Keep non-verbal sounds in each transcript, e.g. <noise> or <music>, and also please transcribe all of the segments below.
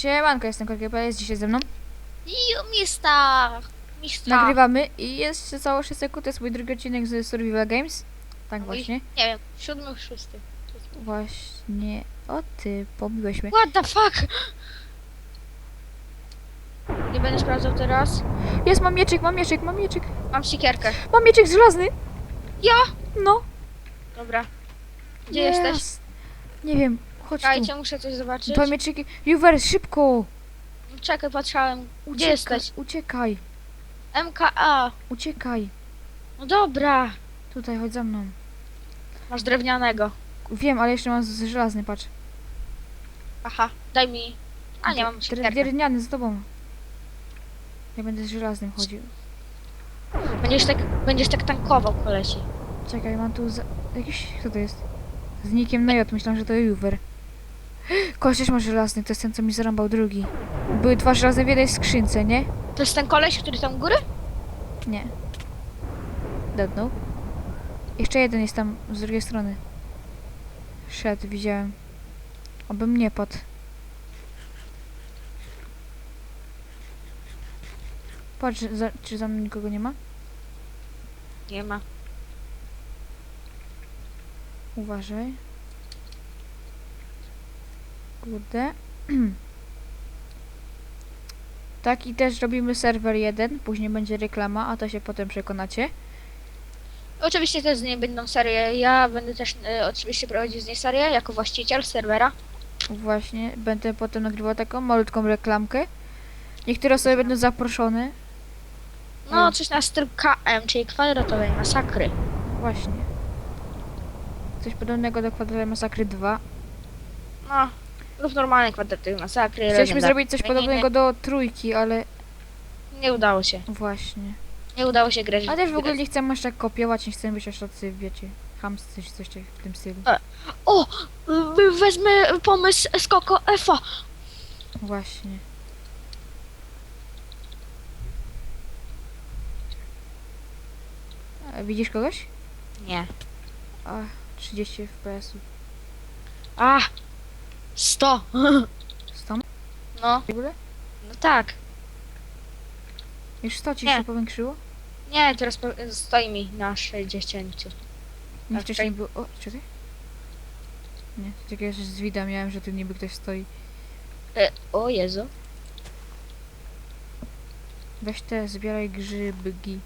Siemanko, jestem KGP, jest dzisiaj ze mną. I mistrza. Mistrza. Nagrywamy i jest cało 6 sekund, to jest mój drugi odcinek z Survival Games. Tak Mój- właśnie. Nie wiem, siódmy, szósty. Właśnie. O ty, pobiłeś mnie. What the fuck? Nie będę sprawdzał teraz. Jest, mam mieczek, mam mieczek, mam mieczek. Mam sikierkę. Mam mieczek żelazny. Ja? No. Dobra. Gdzie Jest. jesteś? Nie wiem, chodź Czekajcie, tu. muszę coś zobaczyć. Dwa mieczyki. Juwer, szybko. Czekaj, patrzałem. Gdzie Uciekaj, jesteś? Uciekaj, MKA. uciekaj. No dobra. Tutaj, chodź za mną. Masz drewnianego. Wiem, ale jeszcze mam z żelazny, patrz. Aha, daj mi. A nie, mam Dre-. Drewniany z tobą. Ja będę z żelaznym chodził. Będziesz tak, będziesz tak tankował, kolesi. Czekaj, mam tu za... jakiś... kto to jest? Z nikiem na J, myślałam, że to Juwer. Koleś też ma żelazny, to jest ten, co mi zarąbał drugi. Były dwa żelazne w jednej skrzynce, nie? To jest ten koleś, który tam u góry? Nie. Dednął. Jeszcze jeden jest tam z drugiej strony. Szedł, widziałem. Obym nie padł. Patrz, za, czy za mną nikogo nie ma? Nie ma. Uważaj. Kurde. <clears throat> tak, i też robimy serwer jeden, później będzie reklama, a to się potem przekonacie. Oczywiście też z niej będą serie. Ja będę też e, oczywiście prowadził z niej serię jako właściciel serwera. Właśnie, będę potem nagrywał taką malutką reklamkę. Niektóre osoby będą zaproszone. No, coś na styl KM, czyli kwadratowej masakry. Właśnie. Coś podobnego do kwadratowej masakry 2. No, lub normalnej kwadratowej masakry. Chcieliśmy legendarnej. zrobić coś podobnego do trójki, ale Nie udało się. właśnie. Nie udało się grać. A też w ogóle nie chcemy aż tak kopiować, nie chcemy być aż tacy, wiecie, hamscy czy coś tak w tym stylu. O! y, Wezmę pomysł Skoko Efa. Właśnie. A widzisz kogoś? Nie. A, 30 FPS-ów. A! 100. Stąd? No, W ogóle? no tak. Już 100 ci Nie. się powiększyło? Nie, teraz po- stoi mi na 60. Nie Tak, wcześniej było... O, czy ty? Nie, czekaj, że z wida miałem, że tu niby ktoś stoi. E, o Jezu. Weź te, zbieraj grzybygi,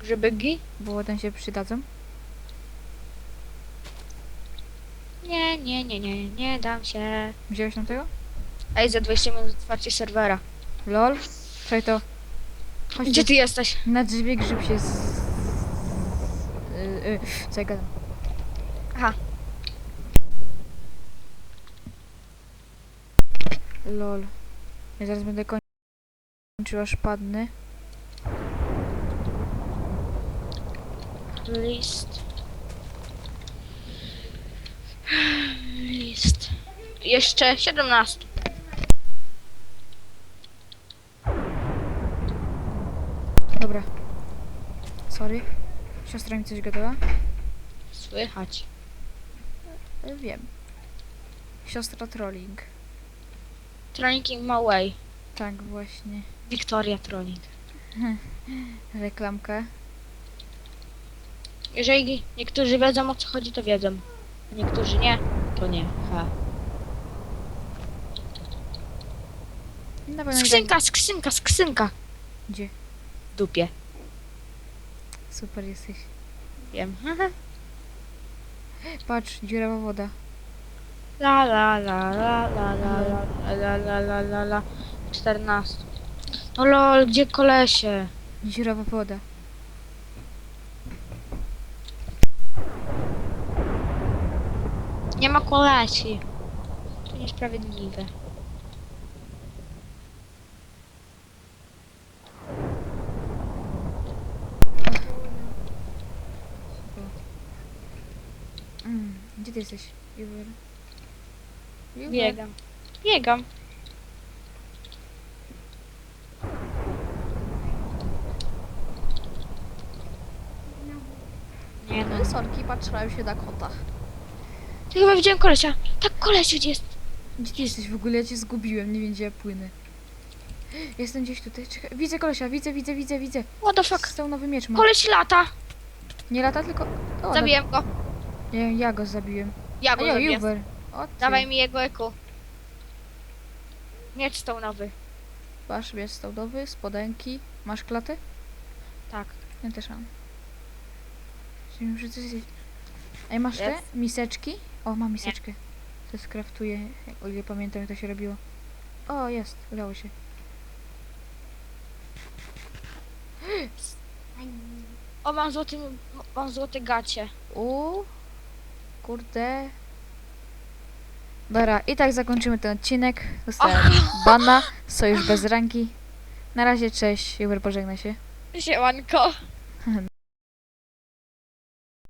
Grzybygi? bo potem się przydadzą. Nie, nie, nie, nie, nie dam się. Wziąłeś nam tego? Ej, za 20 minut otwarcie serwera. Lol? Czekaj to. Chodź Gdzie tu. ty jesteś? Na drzewie grzyb się z... Yy, yy, co ja gadam? Aha. Lol. Ja zaraz będę koń- kończył, aż padnę. List. List. Jeszcze 17. Dobra. Sorry. Siostra mi coś gadała? Słychać. E, Wiem. Siostra trolling. Trolling ma way. Tak, właśnie. Victoria Trolling. <laughs> Reklamka. Jeżeli niektórzy wiedzą o co chodzi, to wiedzą. Niektórzy nie, to nie. Ha. I tak- Skrzynka, skrzynka, skrzynka. Gdzie? W dupie. Super jesteś. Wiem. Patrz, dziurawa woda. La la la la la la la la la la la la 14. No lol, gdzie kolesie? Dziurawa woda. Nie ma kolesi. To niesprawiedliwe. Mm, gdzie ty jesteś? Juwer? Biegam. Biegam. Nie no. Sorki patrzyłem się na kota. Ty chyba widziałem kolesia. Tak, koleś gdzie jest. Gdzie ty jesteś w ogóle? Ja cię zgubiłem, nie wiem gdzie ja płynę. Jestem gdzieś tutaj, czekaj. Widzę kolesia, widzę, widzę, widzę, widzę. What the fuck? Stał nowy miecz ma. Koleś lata! Nie lata, tylko... O, Zabiłem go. Ja, ja go zabiłem. Ja A go ja, zabiję. O ty. Dawaj mi jego eku. Miecz stołnowy. Masz miecz stołdowy, spodenki. Masz klatę? Tak. Ja też mam. Czyli muszę coś zjeść. Ej, masz te Jest. miseczki? O, mam miseczkę. To skraftuję, o ile pamiętam jak to się robiło. O, jest, udało się. O, mam złoty, mam złote gacie. U, kurde. Dobra, i tak zakończymy ten odcinek. Dostałem bana, sojusz bez ranki. Na razie, cześć, Juwer, pożegna się. Siemanko. <laughs>